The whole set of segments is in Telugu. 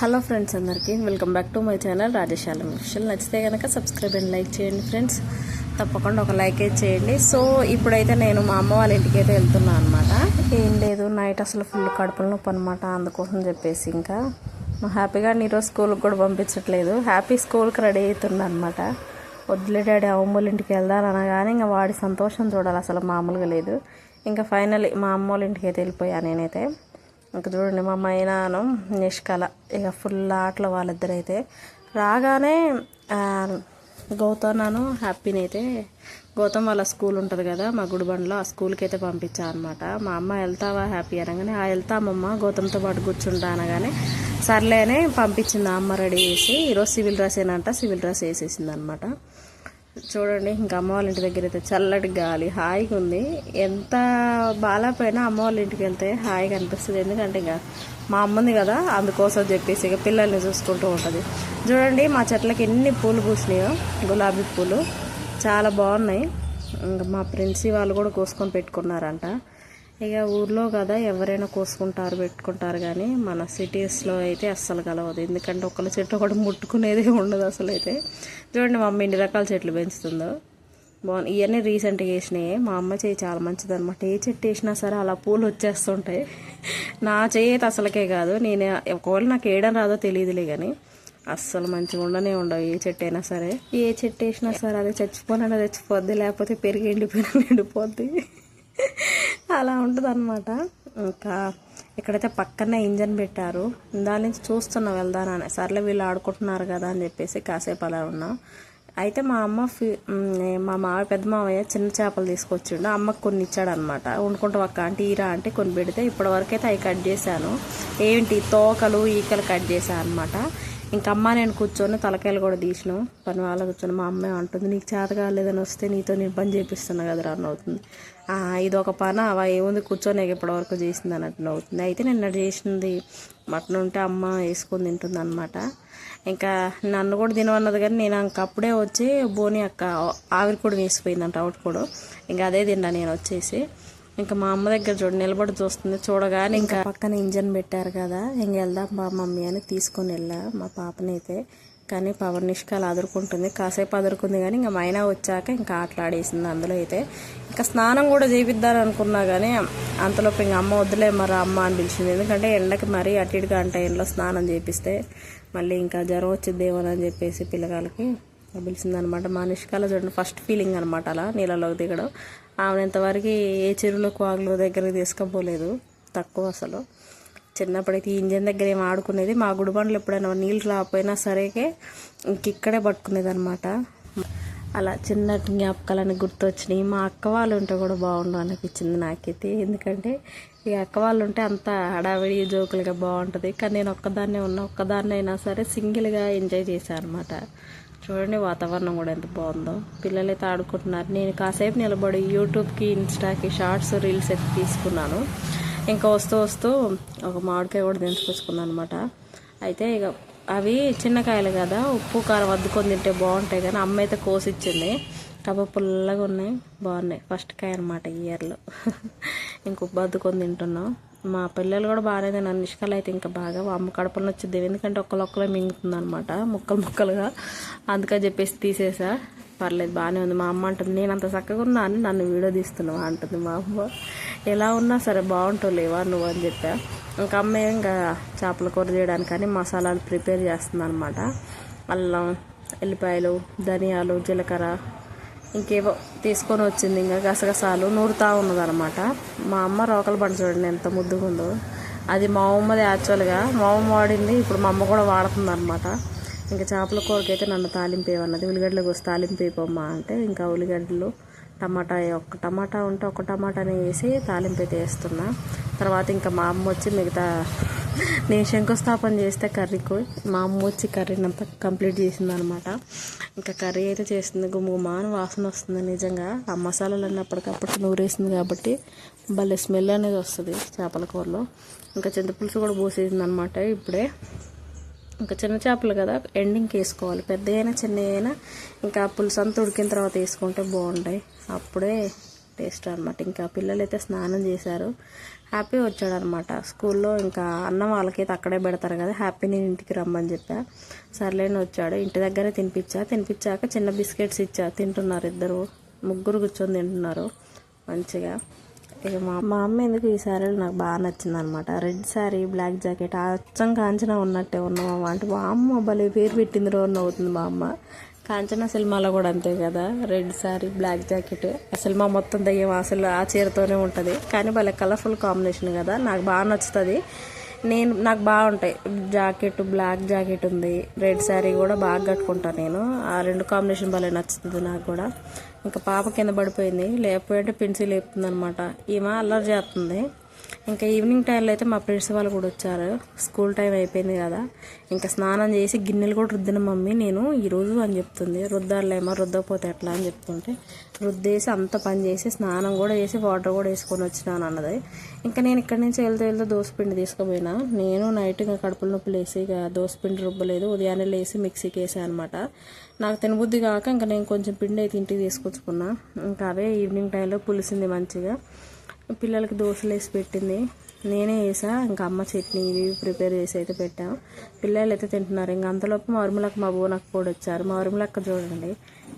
హలో ఫ్రెండ్స్ అందరికీ welcome back to my channel Rajashala విషయాలు నచ్చితే కనుక సబ్స్క్రైబ్ అండ్ లైక్ చేయండి ఫ్రెండ్స్. తప్పకుండా ఒక లైక్ అయితే చేయండి. సో ఇప్పుడైతే నేను మా అమ్మ వాళ్ళ ఇంటికి అయితే వెళ్తున్నాను అనమాట ఏం లేదు నైట్ అసలు ఫుల్ కడుపుల నొప్పి అనమాట అందుకోసం చెప్పేసి ఇంకా హ్యాపీగా ఈరోజు స్కూల్కి కూడా పంపించట్లేదు. హ్యాపీ స్కూల్కి రెడీ అవుతున్నా అనమాట వద్దులే డాడీ అమ్మోళ్ళ ఇంటికి వెళ్దాం అనగానే ఇంకా వాడి సంతోషం చూడాలి. అసలు మామూలుగా లేదు. ఇంకా ఫైనల్ మా అమ్మ వాళ్ళ ఇంటికి అయితే వెళ్ళిపోయా నేనైతే. ఇంకా చూడండి మా మైనాను నిష్కల. ఇక ఫుల్ ఆటలు వాళ్ళిద్దరైతే. రాగానే గౌతమ్ను గౌతమ్ నాను హ్యాపీని అయితే గౌతమ్ వాళ్ళ స్కూల్ ఉంటుంది కదా మా గుడిబండలో ఆ స్కూల్కి అయితే పంపించా అనమాట మా అమ్మ వెళ్తావా హ్యాపీ అనగానే ఆ వెళ్తామమ్మ గౌతమ్తో పాటు కూర్చుంటా అనగానే సర్లేనే పంపించింది ఆ అమ్మ రెడీ చేసి. ఈరోజు సివిల్ డ్రెస్ ఏనంట సివిల్ డ్రెస్ వేసేసింది అనమాట చూడండి ఇంకా అమ్మ వాళ్ళ ఇంటి దగ్గర అయితే చల్లటి గాలి హాయిగా ఉంది. ఎంత బాగాలేకపోయినా అమ్మ వాళ్ళ ఇంటికి వెళ్తే హాయిగా అనిపిస్తుంది. ఎందుకంటే ఇంకా మా అమ్మ ఉంది కదా అందుకోసం చెప్పేసి ఇక పిల్లల్ని చూసుకుంటూ ఉంటుంది. చూడండి మా చెట్లకి ఎన్ని పూలు పూసినాయో గులాబీ పూలు. చాలా బాగున్నాయి. ఇంకా మా ప్రిన్సీ వాళ్ళు కూడా కోసుకొని పెట్టుకున్నారంట. ఇక ఊర్లో కదా ఎవరైనా కోసుకుంటారు పెట్టుకుంటారు కానీ మన సిటీస్లో అయితే అస్సలు కలవదు. ఎందుకంటే ఒక్కళ్ళ చెట్టు ఒకటి ముట్టుకునేదే ఉండదు అసలు అయితే చూడండి మా అమ్మ ఎన్ని రకాల చెట్లు పెంచుతుందో. బాగుంది ఇవన్నీ రీసెంట్గా వేసినాయి. మా అమ్మ చేయి చాలా మంచిది అనమాట ఏ చెట్టు వేసినా సరే అలా పూలు వచ్చేస్తుంటాయి. నా చేయి అయితే అసలుకే కాదు. నేను ఒకవేళ నాకు వేయడం రాదో తెలియదులే కానీ అస్సలు మంచిగా ఉండనే ఉండవు ఏ చెట్టు అయినా సరే. ఏ చెట్టు వేసినా సరే అది చచ్చిపోనన్నా చచ్చిపోద్ది లేకపోతే పెరిగి ఎండిపోయినా ఎండిపోద్ది. అలా ఉంటుంది అనమాట ఇంకా ఇక్కడైతే పక్కనే ఇంజన్ పెట్టారు దాని నుంచి చూస్తున్నా వెళ్దానని. సర్లే వీళ్ళు ఆడుకుంటున్నారు కదా అని చెప్పేసి కాసేపు అలా ఉన్నాం. అయితే మా అమ్మ ఫీ మా మావ పెద్ద మావయ్య చిన్న చేపలు తీసుకొచ్చిండు. అమ్మకు కొన్ని ఇచ్చాడనమాట వండుకుంటాం అక్క ఆంటీ అంటే ఈరా అంటే కొన్ని పెడితే ఇప్పటివరకు అయితే అవి కట్ చేశాను. ఏంటి? తోకలు ఈకలు కట్ చేశాను అనమాట ఇంకా అమ్మ నేను కూర్చొని తలకాయలు కూడా తీసిన. పని వాళ్ళ కూర్చొని మా అమ్మే అంటుంది నీకు చేత కాలేదని వస్తే నీతో నేను పని చేపిస్తున్నా కదరా అని అవుతుంది ఇది ఒక పని అవ ఏముంది కూర్చొని ఇప్పటి వరకు చేసింది అన్నట్టు అవుతుంది అయితే నిన్న చేసింది మటన్ ఉంటే అమ్మ వేసుకొని తింటుంది అనమాట ఇంకా నన్ను కూడా తినవన్నది కానీ నేను ఇంక అప్పుడే వచ్చి బోని అక్క ఆవిరి కూడా వేసిపోయిందంట అవుట్ కూడా. ఇంకా అదే తిన్నా నేను వచ్చేసి. ఇంకా మా అమ్మ దగ్గర చూడ నిలబడి చూస్తుంది చూడగానే ఇంకా పక్కన ఇంజన్ పెట్టారు కదా ఇంక వెళ్దాం బా మమ్మీ అని తీసుకొని వెళ్ళా. మా పాపనైతే కానీ పవర్ నిష్కాలు అదురుకుంటుంది. కాసేపు అదురుకుంది కానీ ఇంకా మైనా వచ్చాక ఇంకా ఆటలాడేసింది అందులో అయితే. ఇంకా స్నానం కూడా చేపిద్దాని అనుకున్నా కానీ అంతలోపు ఇంకా అమ్మ వద్దులే మరి అమ్మ అని పిలిచింది. ఎందుకంటే ఎండకి మరీ అటు ఇటుగా అంటే ఎండలో స్నానం చేపిస్తే మళ్ళీ ఇంకా జ్వరం వచ్చిద్దేమో అని చెప్పేసి పిలిచింది అనమాట మా నిష్కాలో చూడండి ఫస్ట్ ఫీలింగ్ అనమాట అలా నీళ్ళలోకి దిగడం. ఆమెను ఇంతవరకు ఏ చెరువులో కాగులు దగ్గరికి తీసుకపోలేదు తక్కువ అసలు. చిన్నప్పుడైతే ఇంజన్ దగ్గర ఏం ఆడుకునేది మా గుడిబండలు ఎప్పుడైనా నీళ్ళు రాకపోయినా సరేకే ఇంకిక్కడే పట్టుకునేది అనమాట అలా చిన్న జ్ఞాపకాలని గుర్తొచ్చినాయి. మా అక్క వాళ్ళు ఉంటే కూడా బాగుండు అనిపించింది నాకైతే. ఎందుకంటే ఈ అక్క వాళ్ళు ఉంటే అంత హడావిడి జోకులుగా బాగుంటుంది. కానీ నేను ఒక్కదాన్నే ఉన్నా ఒక్కదాన్నే అయినా సరే సింగిల్గా ఎంజాయ్ చేశాను అనమాట చూడండి వాతావరణం కూడా ఎంత బాగుందో. పిల్లలైతే ఆడుకుంటున్నారు. నేను కాసేపు నిలబడి యూట్యూబ్కి ఇన్స్టాకి షార్ట్స్ రీల్స్ అయితే తీసుకున్నాను. ఇంకా వస్తూ వస్తూ ఒక మామిడికాయ కూడా దించుకొచ్చుకున్నాను అనమాట అయితే ఇక అవి చిన్న కాయలు కదా ఉప్పు కారం అద్దుకొని తింటే బాగుంటాయి కానీ అమ్మ అయితే కోసిచ్చింది. కాబట్టి పుల్లగా ఉన్నాయి బాగున్నాయి. ఫస్ట్ కాయ అనమాట ఇయర్లో. ఇంక ఉప్పు అద్దుకొని తింటున్నాం. మా పిల్లలు కూడా బాగానే తిన్నారు. నిష్కలు అయితే ఇంకా బాగా అమ్మ కడపలు వచ్చింది ఎందుకంటే ఒక్కలొక్కలే మింగుతుంది అనమాట ముక్కలు ముక్కలుగా. అందుకని చెప్పేసి తీసేసా. పర్లేదు బాగానే ఉంది. మా అమ్మ అంటుంది నేను అంత చక్కగా ఉన్నా అని నన్ను వీడియో తీస్తున్నావా? అంటుంది మా అమ్మ. ఎలా ఉన్నా సరే బాగుంటావు లేవా నువ్వు? అని చెప్పా. ఇంకా అమ్మ ఇంకా చేపల కూర చేయడానికని మసాలాలు ప్రిపేర్ చేస్తుంది అనమాట అల్లం ఎల్లిపాయలు ధనియాలు జీలకర్ర ఇంకేవో తీసుకొని వచ్చింది ఇంకా గసగసాలు. నూరుతా ఉన్నదనమాట మా అమ్మ రోకలు బండి చూడండి ఎంత ముద్దుగా ఉందో అది మా అమ్మది యాక్చువల్గా మా అమ్మ వాడింది ఇప్పుడు మా అమ్మ కూడా వాడుతుంది అనమాట ఇంకా చేపల కూరకైతే నన్ను తాలింపు ఏమన్నది ఉల్లిగడ్డలు కోసి తాలింపు వేయమ్మా అంటే ఇంకా ఉల్లిగడ్డలు టమాటా ఒక్క టమాటా ఉంటే ఒక టమాటాని వేసి తాలింపు అయితే వేస్తున్నా. తర్వాత ఇంకా మా అమ్మ వచ్చి మిగతా నేను శంకుస్థాపన చేస్తే కర్రీకి మా అమ్మ వచ్చి కర్రీని అంతా కంప్లీట్ చేసింది అనమాట ఇంకా కర్రీ అయితే చేసింది గుమ్మ అని వాసన వస్తుంది నిజంగా. ఆ మసాలాలు అన్నప్పటికప్పుడు నూరేసింది కాబట్టి భలే స్మెల్ అనేది వస్తుంది చేపల కూరలో. ఇంకా చింతపులుసు కూడా పోసేసింది అనమాట ఇప్పుడే. ఇంకా చిన్న చేపలు కదా ఎండింగ్కి వేసుకోవాలి. పెద్ద అయినా చిన్న అయినా ఇంకా పులుసు అంతా ఉడికిన తర్వాత వేసుకుంటే బాగుంటాయి. అప్పుడే టేస్ట్ అనమాట ఇంకా పిల్లలు అయితే స్నానం చేశారు. హ్యాపీ వచ్చాడనమాట స్కూల్లో ఇంకా అన్నం వాళ్ళకైతే అక్కడే పెడతారు కదా హ్యాపీ నేను ఇంటికి రమ్మని చెప్పా. సర్లేని వచ్చాడు. ఇంటి దగ్గరే తినిపించా. తినిపించాక చిన్న బిస్కెట్స్ ఇచ్చా. తింటున్నారు ఇద్దరు. ముగ్గురు కూర్చొని తింటున్నారు మంచిగా. ఇక మా మా అమ్మ ఎందుకు ఈ శారీలు నాకు బాగా నచ్చింది అనమాట రెడ్ శారీ బ్లాక్ జాకెట్ అచ్చం కాంచన ఉన్నట్టే ఉన్నాం అంటే మా అమ్మ. భలే పేరు పెట్టింది రోజు అవుతుంది మా అమ్మ. కాంచన సినిమాలో కూడా అంతే కదా. Red sari black jacket. ఆ సినిమా మొత్తం దయ్యం అసలు ఆ చీరతోనే ఉంటుంది. కానీ భలే కలర్ఫుల్ కాంబినేషన్ కదా. నాకు బాగా నచ్చుతుంది. నేను నాకు బాగుంటాయి జాకెట్ బ్లాక్ జాకెట్ ఉంది. రెడ్ శారీ కూడా బాగా కట్టుకుంటాను నేను. ఆ రెండు కాంబినేషన్ భలే నచ్చుతుంది నాకు కూడా. ఇంకా పాప కింద పడిపోయింది. లేకపోతే పెన్సిల్ లేపుతుంది అనమాట ఈమె అల్లరి చేస్తుంది. ఇంకా ఈవినింగ్ టైంలో అయితే మా ఫ్రెండ్స్ వాళ్ళు కూడా వచ్చారు. స్కూల్ టైం అయిపోయింది కదా. ఇంకా స్నానం చేసి గిన్నెలు కూడా రుద్దిన మమ్మీ నేను ఈరోజు అని చెప్తుంది. రుద్దాలేమో రుద్దకపోతే ఎట్లా? అని చెప్తుంటే రుద్దేసి అంత పని చేసి స్నానం కూడా చేసి వాటర్ కూడా వేసుకొని వచ్చినాను అన్నది. ఇంకా నేను ఇక్కడి నుంచి వెళ్తూ వెళ్తూ దోసపిండి తీసుకుపోయినా. నేను నైట్ ఇంకా కడుపుల నొప్పి లేసి ఇక దోసపిండి రుబ్బలేదు. ఉదయాన్నే లేసి మిక్సీకి వేసాను అనమాట నాకు తినబుద్ధి కాక ఇంకా నేను కొంచెం పిండి అయితే ఇంటికి తీసుకొచ్చుకున్నా. ఇంకా అవే ఈవినింగ్ టైంలో పులిసింది మంచిగా. పిల్లలకి దోశలు వేసి పెట్టింది. నేనే వేసా ఇంకా అమ్మ చట్నీ ఇవి ప్రిపేర్ చేసి అయితే పెట్టాం. పిల్లలు అయితే తింటున్నారు. ఇంకా అంతలోపు మా ఉరుములక్క మా బోనక్క కూడా వచ్చారు. మా ఉరుములక్క చూడండి.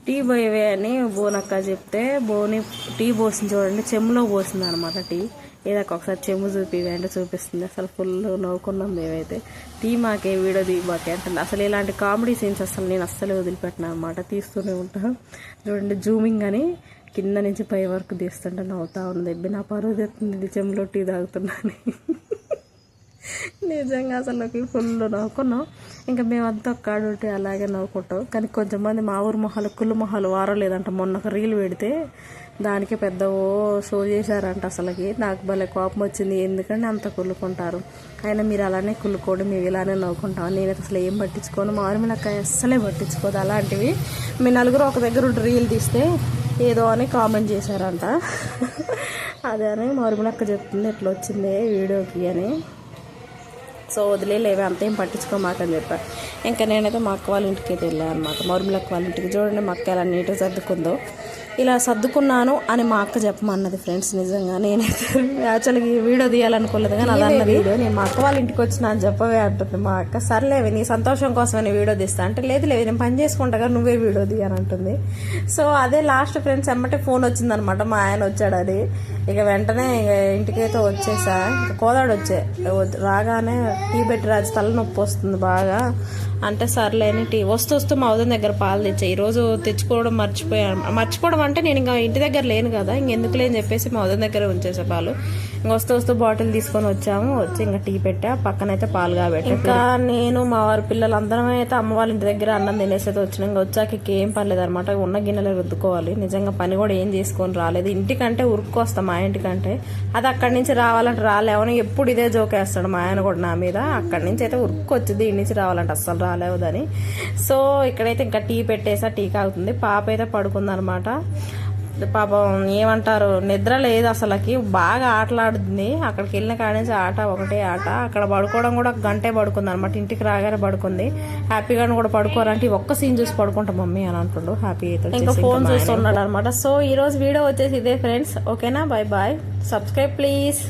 టీ పోయేవే అని బోనక్క చెప్తే బోని టీ పోసింది చూడండి. చెమ్ములో పోసింది అనమాట టీ. ఏదాక ఒకసారి చెమ్ము చూపి అంటే చూపిస్తుంది. అసలు ఫుల్ నవ్వుకున్నాం మేమైతే. టీ మాకే వీడియో తీ మాకే అంటే అసలు ఇలాంటి కామెడీ సీన్స్ అసలు నేను అస్సలు వదిలిపెట్టినా అనమాట తీస్తూనే ఉంటాను చూడండి జూమింగ్ అని కింద నుంచి పై వరకు తీస్తుంటే నవ్వుతా ఉంది. ఎబ్బి నా పరువు తెస్తుంది నిజంలో టీ తాగుతున్నాను. నిజంగా అసలు ఫుల్ నవ్వుకున్నాం. ఇంకా మేమంతా కాడుంటే అలాగే నవ్వుకుంటాం. కానీ కొంచెం మంది మా ఊరు మొహాలు కుళ్ళు మొహాలు వారం లేదంట మొన్న ఒక రీల్ పెడితే దానికి పెద్ద ఓ షో చేశారంట అసలుకి. నాకు భలే కోపం వచ్చింది. ఎందుకంటే అంత కుళ్ళుకుంటారు. అయినా మీరు అలానే కుళ్ళుకోండి. మేము ఇలానే నవ్వుకుంటాం నేనైతే అసలు ఏం పట్టించుకోను. మా ఊరిమిలకాయ అస్సలే పట్టించుకోదు. అలాంటివి. మీ నలుగురు ఒక దగ్గర రీల్ తీస్తే ఏదో అని కామెంట్ చేశారంట. అదే అని మరుములక్క చెప్తుంది ఎట్లా వచ్చింది వీడియోకి అని. సో వదిలేలేవి అంతేం పట్టించుకోమాకని చెప్పాను ఇంకా నేనైతే మా అక్క వాళ్ళ ఇంటికి అయితే వెళ్ళాను అనమాట మరుములక్క వాళ్ళ ఇంటికి. చూడండి మా అక్క ఎలా నీట్గా సర్దుకుందో. ఇలా సర్దుకున్నాను అని మా అక్క చెప్పమన్నది ఫ్రెండ్స్ నిజంగా. నేనైతే యాక్చువల్గా ఈ వీడియో తీయాలనుకోలేదు కానీ అది అన్న వీడియో నేను మా అక్క వాళ్ళ ఇంటికి వచ్చినా అని చెప్పవే అంటుంది మా అక్క. సర్లేవి నీ సంతోషం కోసమని వీడియో తీస్తా. అంటే లేదు లేదు నేను పని చేసుకుంటా కదా నువ్వే వీడియో తీయని అంటుంది. సో అదే లాస్ట్ ఫ్రెండ్స్ ఎమ్మటే ఫోన్ వచ్చిందనమాట. మా ఆయన వచ్చాడని ఇక వెంటనే ఇక ఇంటికైతే వచ్చేసా. ఇక కోదాడు వచ్చే రాగానే టీ పెట్టి రాజు తలనొప్పి వస్తుంది బాగా. అంటే సర్లేని టీ వస్తూ వస్తూ మా ఉదయం దగ్గర పాలు తెచ్చా. ఈరోజు తెచ్చుకోవడం మర్చిపోయాను మర్చిపోవడం అంటే నేను ఇంకా ఇంటి దగ్గర లేను కదా. ఇంకెందుకు లేని చెప్పేసి మా ఉదయం దగ్గర ఉంచేసా పాలు. ఇంక వస్తూ వస్తూ బాటిల్ తీసుకొని వచ్చాము. వచ్చి ఇంకా టీ పెట్టా. పక్కనైతే పాలు కాబెట్టా. ఇంకా నేను మా వారి పిల్లలు అందరం అయితే అమ్మ వాళ్ళ ఇంటి దగ్గర అన్నం తినేసి అయితే వచ్చినాం ఇంకా వచ్చాక ఇక ఏం పర్లేదు అనమాట ఉన్న గిన్నెలు రుద్దుకోవాలి. నిజంగా పని కూడా ఏం చేసుకొని రాలేదు. ఇంటికంటే ఉరుక్కొస్తాం మా ఇంటికంటే. అది అక్కడి నుంచి రావాలంటే రాలేవని ఎప్పుడు ఇదే జోకేస్తాడు మా ఆయన కూడా నా మీద. అక్కడి నుంచి అయితే ఉరుక్కొచ్చింది ఇంటి నుంచి రావాలంటే అస్సలు రాలేవదని సో ఇక్కడైతే ఇంకా టీ పెట్టేసా టీ కాగుతుంది పాప అయితే పడుకుందనమాట. పాపం ఏమంటారు నిద్ర లేదు అసలుకి. బాగా ఆటలాడుతుంది. అక్కడికి వెళ్ళిన కాడ నుంచి ఆట ఒకటే ఆట. అక్కడ పడుకోవడం కూడా ఒక గంటే పడుకుంది అనమాట ఇంటికి రాగానే పడుకుంది. హ్యాపీగా కూడా పడుకోరంటే ఒక్క సీన్ చూసి పడుకుంటా మమ్మీ అని అంటుండు. హ్యాపీ అయితే ఇంకా ఫోన్ చూస్తున్నాడు అనమాట సో ఈ రోజు వీడియో వచ్చేసి ఇదే ఫ్రెండ్స్. ఓకేనా? Bye bye. Subscribe please.